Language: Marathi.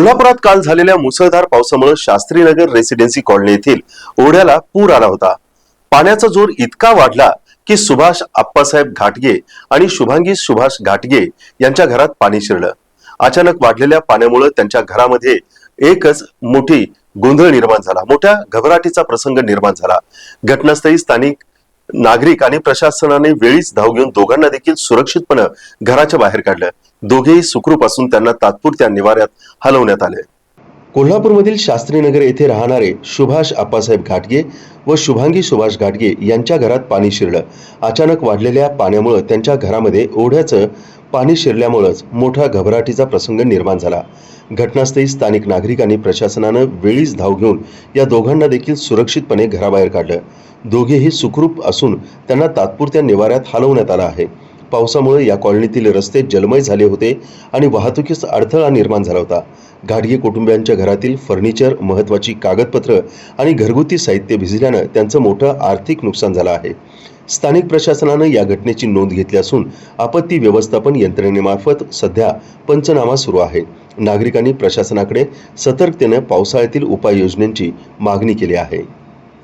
कोल्हापुरात काल झालेल्या मुसळधार पावसामुळे शास्त्रीनगर रेसिडेन्सी कॉलनी येथील ओढ्याला पूर आला होता. पाण्याचा जोर इतका वाढला की सुभाष आप्पासाहेब घाटगे आणि शुभांगी सुभाष घाटगे यांच्या घरात पाणी शिरलं. अचानक वाढलेल्या पाण्यामुळे त्यांच्या घरामध्ये एकच मोठी गोंधळ निर्माण झाला. मोठ्या घबराटीचा प्रसंग निर्माण झाला. घटनास्थळी स्थानिक नागरिक आणि प्रशासनाने वेळीच धाव घेऊन दोघांना देखील सुरक्षितपणे घराच्या बाहेर काढलं. दोघेही सुखरूप असून त्यांना तात्पुरत्या निवाऱ्यात हलवण्यात आले. कोल्हापूरमधील शास्त्रीनगर येथे राहणारे सुभाष आप्पासाहेब घाटगे व शुभांगी सुभाष घाटगे यांच्या घरात पाणी शिरलं. अचानक वाढलेल्या पाण्यामुळे त्यांच्या घरामध्ये ओढ्याचं पाणी शिरल्यामुळंच मोठा घबराटीचा प्रसंग निर्माण झाला. घटनास्थळी स्थानिक नागरिक आणि प्रशासनानं वेळीच धाव घेऊन या दोघांना देखील सुरक्षितपणे घराबाहेर काढलं. दोघेही सुखरूप असून त्यांना तात्पुरत्या निवाऱ्यात हलवण्यात आलं आहे. पावसामुळे या कॉलनीतील रस्ते जलमय झाले होते आणि वाहतुकीस अडथळा निर्माण झाला होता. घाडगे कुटुंबियांच्या घरातील फर्निचर महत्वाची कागदपत्र आणि घरगुती साहित्य भिजल्यानं त्यांचं मोठं आर्थिक नुकसान झालं आहे. स्थानिक प्रशासनानं या घटनेची नोंद घेतली असून आपत्ती व्यवस्थापन यंत्रणेमार्फत सध्या पंचनामा सुरू आहे. नागरिकांनी प्रशासनाकडे सतर्कतेनं पावसाळ्यातील उपाययोजनांची मागणी केली आहे.